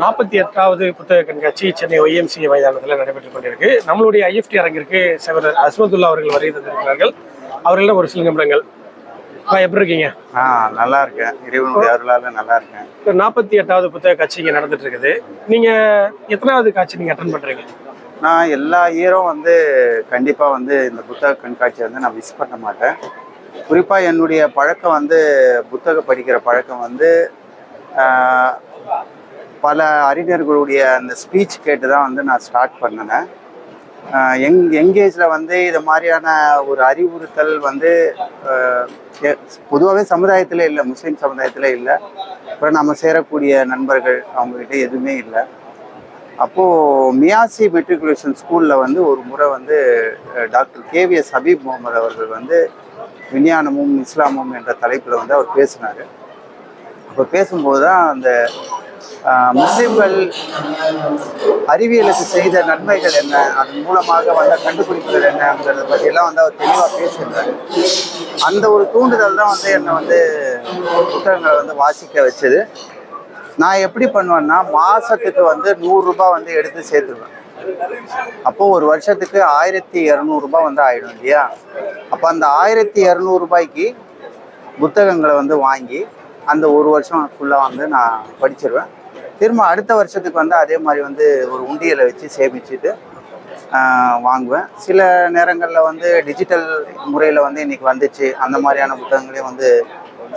நாற்பத்தி எட்டாவது புத்தக கண்காட்சி சென்னை ஒய்எம்சிஏ மைதானத்தில் நடைபெற்றுக் கொண்டிருக்கு. நம்மளுடைய ஐஎஃப்டி அரங்கிற்கு சகோதரர் அஸ்மதுல்லா அவர்கள் வருகை தந்திருக்கிறார்கள். அவர்களிடம் ஒரு சில நிமிடங்கள். எப்படி இருக்கீங்க? ஆ நல்லா இருக்கேன். இறைவனுடைய அருளால நல்லா இருக்கேன். இப்போ நாற்பத்தி எட்டாவது புத்தக காட்சி இங்கே நடந்துட்டு இருக்குது நீங்க எத்தனாவது காட்சி நீங்க அட்டன் பண்றீங்க? நான் எல்லா இயரும் வந்து கண்டிப்பாக வந்து இந்த புத்தக கண்காட்சியை வந்து நான் மிஸ் பண்ண மாட்டேன். குறிப்பாக என்னுடைய பழக்கம் வந்து புத்தகம் படிக்கிற பழக்கம் வந்து பல அறிஞர்களுடைய அந்த ஸ்பீச் கேட்டு தான் வந்து நான் ஸ்டார்ட் பண்ணினேன். எங் எங்கேஜில் வந்து இது மாதிரியான ஒரு அறிவுறுத்தல் வந்து பொதுவாகவே சமுதாயத்தில் இல்லை முஸ்லீம் சமுதாயத்தில் இல்லை. அப்புறம் நம்ம சேரக்கூடிய நண்பர்கள் அவங்ககிட்ட எதுவுமே இல்லை. அப்போது மியாசி மெட்ரிகுலேஷன் ஸ்கூலில் வந்து ஒரு முறை வந்து டாக்டர் கேவிஎஸ் ஹபீப் முகமது அவர்கள் வந்து விஞ்ஞானமும் இஸ்லாமும் என்ற தலைப்பில் வந்து அவர் பேசினார். அப்போ பேசும்போது தான் அந்த முஸ்லிம்கள் அறிவியலுக்கு செய்த நன்மைகள் என்ன? அதன் மூலமாக வந்த கண்டுபிடிப்புகள் என்னங்கிறத பற்றியெல்லாம் வந்து அவர் தெளிவாக பேசியிருந்தார். அந்த ஒரு தூண்டுதல் தான் வந்து என்னை வந்து புத்தகங்களை வந்து வாசிக்க வச்சது. நான் எப்படி பண்ணுவேன்னா மாதத்துக்கு வந்து நூறுரூபா வந்து எடுத்து சேர்த்துருவேன். அப்போ ஒரு வருஷத்துக்கு ஆயிரத்தி இரநூறுபா வந்து ஆயிடும் இல்லையா? அப்போ அந்த ஆயிரத்தி இரநூறுபாய்க்கு புத்தகங்களை வந்து வாங்கி அந்த ஒரு வருஷம் ஃபுல்லாக வந்து நான் படிச்சிருவேன். திரும்ப அடுத்த வருஷத்துக்கு வந்து அதே மாதிரி வந்து ஒரு உண்டியலை வச்சு சேமிச்சுட்டு வாங்குவேன். சில நேரங்களில் வந்து டிஜிட்டல் முறையில் வந்து இன்றைக்கி வந்துச்சு. அந்த மாதிரியான புத்தகங்களையும் வந்து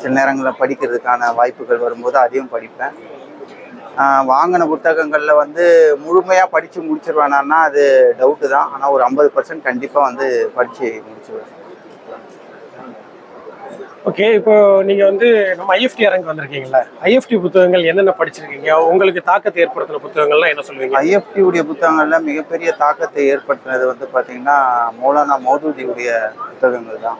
சில நேரங்களில் படிக்கிறதுக்கான வாய்ப்புகள் வரும்போது அதையும் படிப்பேன். வாங்கின புத்தகங்களில் வந்து முழுமையாக படித்து முடிச்சிருவேனான்னா அது டவுட்டு தான். ஆனால் ஒரு ஐம்பது பர்சன்ட் கண்டிப்பாக வந்து படித்து முடிச்சிருவேன். ஓகே இப்போ நீங்க வந்து நம்ம ஐஎஃப்டி அரங்கு வந்திருக்கீங்களா ஐஎஃப்டி புத்தகங்கள் என்னென்ன படிச்சிருக்கீங்க? உங்களுக்கு தாக்கத்தை ஏற்படுத்தின புத்தகங்கள்லாம் என்ன சொல்லுவீங்க? ஐஎஃப்டி உடைய புத்தகங்களில் மிகப்பெரிய தாக்கத்தை ஏற்படுத்தினது வந்து பார்த்தீங்கன்னா மௌலானா மௌதூதியுடைய புத்தகங்கள் தான்.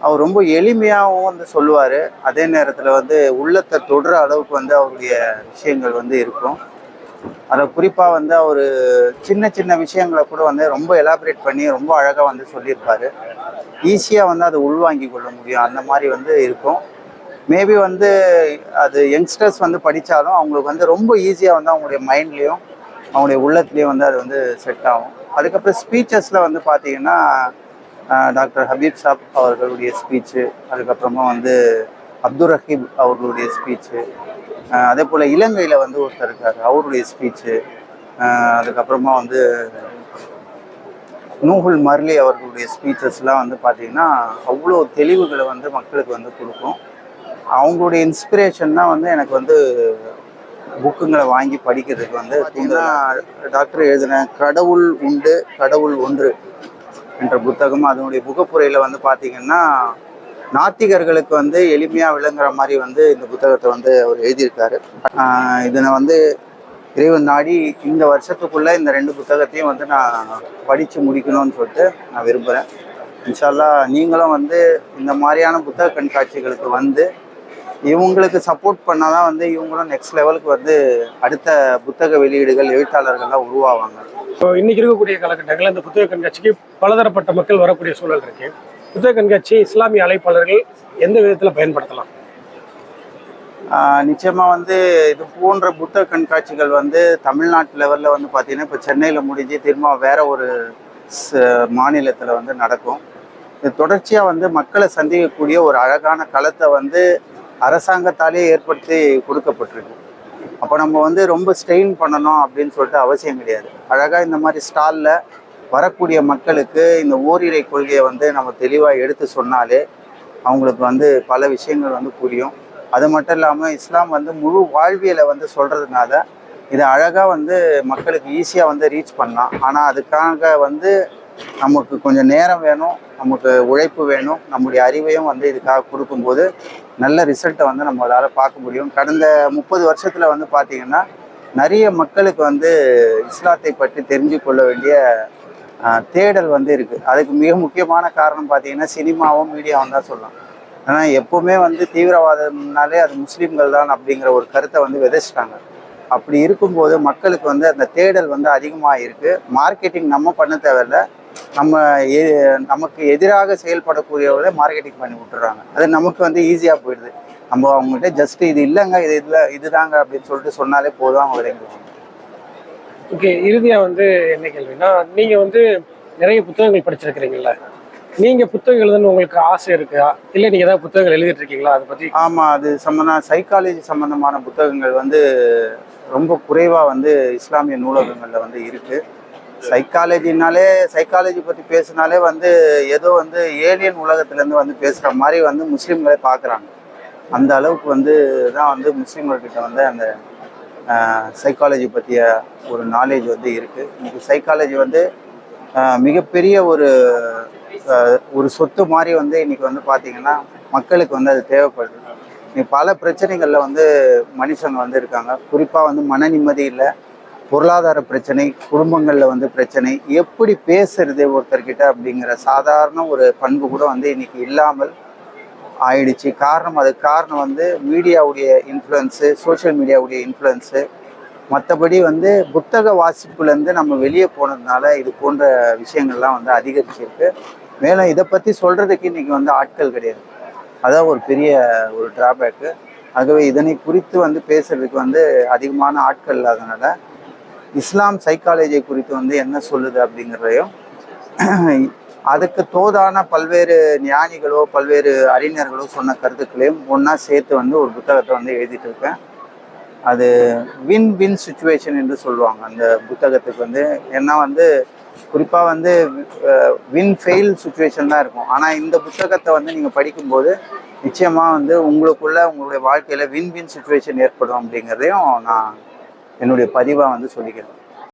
அவர் ரொம்ப எளிமையாகவும் வந்து சொல்லுவார். அதே நேரத்தில் வந்து உள்ளத்தை தொடுற அளவுக்கு வந்து அவருடைய விஷயங்கள் வந்து இருக்கும். அதில் குறிப்பாக வந்து அவர் சின்ன சின்ன விஷயங்களை கூட வந்து ரொம்ப எலாபரேட் பண்ணி ரொம்ப அழகாக வந்து சொல்லியிருப்பாரு. ஈஸியாக வந்து அதை உள்வாங்கி கொள்ள முடியும். அந்த மாதிரி வந்து இருக்கும். மேபி வந்து அது யங்ஸ்டர்ஸ் வந்து படித்தாலும் அவங்களுக்கு வந்து ரொம்ப ஈஸியாக வந்து அவங்களுடைய மைண்ட்லேயும் அவங்களுடைய உள்ளத்துலேயும் வந்து அது வந்து செட் ஆகும். அதுக்கப்புறம் ஸ்பீச்சஸில் வந்து பார்த்தீங்கன்னா டாக்டர் ஹபீப் சாப் அவர்களுடைய ஸ்பீச்சு அதுக்கப்புறமா வந்து அப்துல் ரஹீப் அவர்களுடைய ஸ்பீச்சு அதே போல் இலங்கையில் வந்து ஒருத்தர் இருக்கார். அவருடைய ஸ்பீச்சு அதுக்கப்புறமா வந்து நூகுல் மர்லி அவர்களுடைய ஸ்பீச்சஸ்லாம் வந்து பார்த்திங்கன்னா அவ்வளோ தெளிவுகளை வந்து மக்களுக்கு வந்து கொடுக்கும். அவங்களுடைய இன்ஸ்பிரேஷன் தான் வந்து எனக்கு வந்து புக்குங்களை வாங்கி படிக்கிறதுக்கு வந்து பார்த்தீங்கன்னா டாக்டர் எழுதின கடவுள் உண்டு கடவுள் ஒன்று என்ற புத்தகம். அதனுடைய புகப்புரையில் வந்து பார்த்தீங்கன்னா நாத்திகர்களுக்கு வந்து எளிமையாக விளங்குற மாதிரி வந்து இந்த புத்தகத்தை வந்து அவர் எழுதியிருக்காரு. இதனை வந்து இறைவன் நாடி இந்த வருஷத்துக்குள்ளே இந்த ரெண்டு புத்தகத்தையும் வந்து நான் படித்து முடிக்கணும்னு சொல்லிட்டு நான் விரும்புகிறேன் இன்ஷால்லா நீங்களும் வந்து இந்த மாதிரியான புத்தக கண்காட்சிகளுக்கு வந்து இவங்களுக்கு சப்போர்ட் பண்ணால் தான் வந்து இவங்களும் நெக்ஸ்ட் லெவலுக்கு வந்து அடுத்த புத்தக வெளியீடுகள் எழுத்தாளர்கள்லாம் உருவாவாங்க. இப்போ இன்னைக்கு இருக்கக்கூடிய காலகட்டங்களில் இந்த புத்தக கண்காட்சிக்கு பலதரப்பட்ட மக்கள் வரக்கூடிய சூழல் இருக்குது புத்தக கண்காட்சி இஸ்லாமிய அழைப்பாளர்கள் எந்த விதத்தில் பயன்படுத்தலாம்? நிச்சயமாக வந்து இது போன்ற புத்தக கண்காட்சிகள் வந்து தமிழ்நாட்டு லெவலில் வந்து பார்த்தீங்கன்னா இப்போ சென்னையில் முடிஞ்சு திரும்ப வேற ஒரு மாநிலத்தில் வந்து நடக்கும். இது தொடர்ச்சியாக வந்து மக்களை சந்திக்கக்கூடிய ஒரு அழகான களத்தை வந்து அரசாங்கத்தாலே ஏற்படுத்தி கொடுக்கப்பட்டிருக்கு. அப்போ நம்ம வந்து ரொம்ப ஸ்ட்ரெயின் பண்ணணும் அப்படின்னு சொல்லிட்டு அவசியம் கிடையாது. அழகாக இந்த மாதிரி ஸ்டாலில் வரக்கூடிய மக்களுக்கு இந்த ஓரிரை கொள்கையை வந்து நம்ம தெளிவாக எடுத்து சொன்னாலே அவங்களுக்கு வந்து பல விஷயங்கள் வந்து புரியும். அது மட்டும் இல்லாமல் இஸ்லாம் வந்து முழு வாழ்வியலை வந்து சொல்கிறதுனால இதை அழகாக வந்து மக்களுக்கு ஈஸியாக வந்து ரீச் பண்ணலாம். ஆனால் அதுக்காக வந்து நமக்கு கொஞ்சம் நேரம் வேணும் நமக்கு உழைப்பு வேணும் நம்முடைய அறிவையும் வந்து இதுக்காக கொடுக்கும்போது நல்ல ரிசல்ட்டை வந்து நம்மளால் பார்க்க முடியும். கடந்த முப்பது வருஷத்தில் வந்து பார்த்திங்கன்னா நிறைய மக்களுக்கு வந்து இஸ்லாத்தை பற்றி தெரிஞ்சு கொள்ள வேண்டிய தேடல் வந்து இருக்குது அதுக்கு மிக முக்கியமான காரணம் பார்த்தீங்கன்னா சினிமாவும் மீடியாவும் தான் சொல்லலாம் ஏன்னா எப்போவுமே வந்து தீவிரவாதம்னாலே அது முஸ்லீம்கள் தான் அப்படிங்கிற ஒரு கருத்தை வந்து விதைச்சிட்டாங்க. அப்படி இருக்கும்போது மக்களுக்கு வந்து அந்த தேடல் வந்து அதிகமாக இருக்குது மார்க்கெட்டிங் நம்ம பண்ண தேவையில்ல. நம்ம எ- நமக்கு எதிராக செயல்படக்கூடியவர்களை மார்க்கெட்டிங் பண்ணி விட்டுறாங்க. அது நமக்கு வந்து ஈஸியாக போயிடுது. நம்ம அவங்ககிட்ட ஜஸ்ட் இது இல்லைங்க இது இல்லை இதுதாங்க அப்படின்னு சொல்லிட்டு சொன்னாலே போதும் அவங்க விளங்குவாங்க ஓகே இறுதியாக வந்து என்ன கேள்வினா நீங்கள் வந்து நிறைய புத்தகங்கள் படிச்சிருக்கிறீங்கல்ல. நீங்கள் புத்தகம் எழுதணும் உங்களுக்கு ஆசை இருக்கா? இல்லை நீங்கள் ஏதாவது புத்தகங்கள் எழுதிட்டு இருக்கீங்களா அதை பற்றி ஆமாம் அது சம்மந்தம் சைக்காலஜி சம்மந்தமான புத்தகங்கள் வந்து ரொம்ப குறைவாக வந்து இஸ்லாமிய நூலகங்களில் வந்து இருக்குது சைக்காலஜினாலே சைக்காலஜி பற்றி பேசினாலே வந்து ஏதோ வந்து ஏலியன் உலகத்துலேருந்து வந்து பேசுகிற மாதிரி வந்து முஸ்லீம்களே பார்க்குறாங்க. அந்த அளவுக்கு வந்து தான் வந்து முஸ்லீம்கள்கிட்ட வந்து அந்த சைக்காலஜி பற்றிய ஒரு நாலேஜ் வந்து இருக்குது இன்றைக்கி சைக்காலஜி வந்து மிகப்பெரிய ஒரு ஒரு சொத்து மாதிரி வந்து இன்னைக்கு வந்து பார்த்திங்கன்னா மக்களுக்கு வந்து அது தேவைப்படுது. இன்னைக்கு பல பிரச்சனைகளில் வந்து மனுஷங்க வந்து இருக்காங்க. குறிப்பாக வந்து மன நிம்மதி இல்லை பொருளாதார பிரச்சனை குடும்பங்களில் வந்து பிரச்சனை எப்படி பேசுறது ஒருத்தர்கிட்ட அப்படிங்கிற சாதாரண ஒரு பண்பு கூட வந்து இன்னைக்கு இல்லாமல் ஆயிடுச்சு. காரணம் அதுக்கு காரணம் வந்து மீடியாவுடைய இன்ஃப்ளூயன்ஸு சோஷியல் மீடியாவுடைய இன்ஃப்ளூயன்ஸு மற்றபடி வந்து புத்தக வாசிப்புலேருந்து நம்ம வெளியே போனதுனால இது போன்ற விஷயங்கள்லாம் வந்து அதிகரிச்சிருக்கு. மேலும் இதை பற்றி சொல்கிறதுக்கு இன்றைக்கி வந்து ஆட்கள் கிடையாது. அதான் ஒரு பெரிய ஒரு டிராபேக்கு ஆகவே இதனை குறித்து வந்து பேசுறதுக்கு வந்து அதிகமான ஆட்கள் இல்லாதனால இஸ்லாம் சைக்காலஜி குறித்து வந்து என்ன சொல்லுது அப்படிங்கிறதையும் அதுக்கு தோதான பல்வேறு ஞானிகளோ பல்வேறு அறிஞர்களோ சொன்ன கருத்துக்களையும் ஒன்றா சேர்த்து வந்து ஒரு புத்தகத்தை வந்து எழுதிட்டு இருக்கேன். அது வின் வின் சுச்சுவேஷன் என்று சொல்லுவாங்க. அந்த புத்தகத்துக்கு வந்து ஏன்னா வந்து குறிப்பாக வந்து வின் ஃபெயில் சுச்சுவேஷன் தான் இருக்கும். ஆனால் இந்த புத்தகத்தை வந்து நீங்கள் படிக்கும்போது நிச்சயமாக வந்து உங்களுக்குள்ள உங்களுடைய வாழ்க்கையில் வின் வின் சுச்சுவேஷன் ஏற்படும் அப்படிங்கிறதையும் நான் என்னுடைய பதிவாக வந்து சொல்லிக்கிறேன்.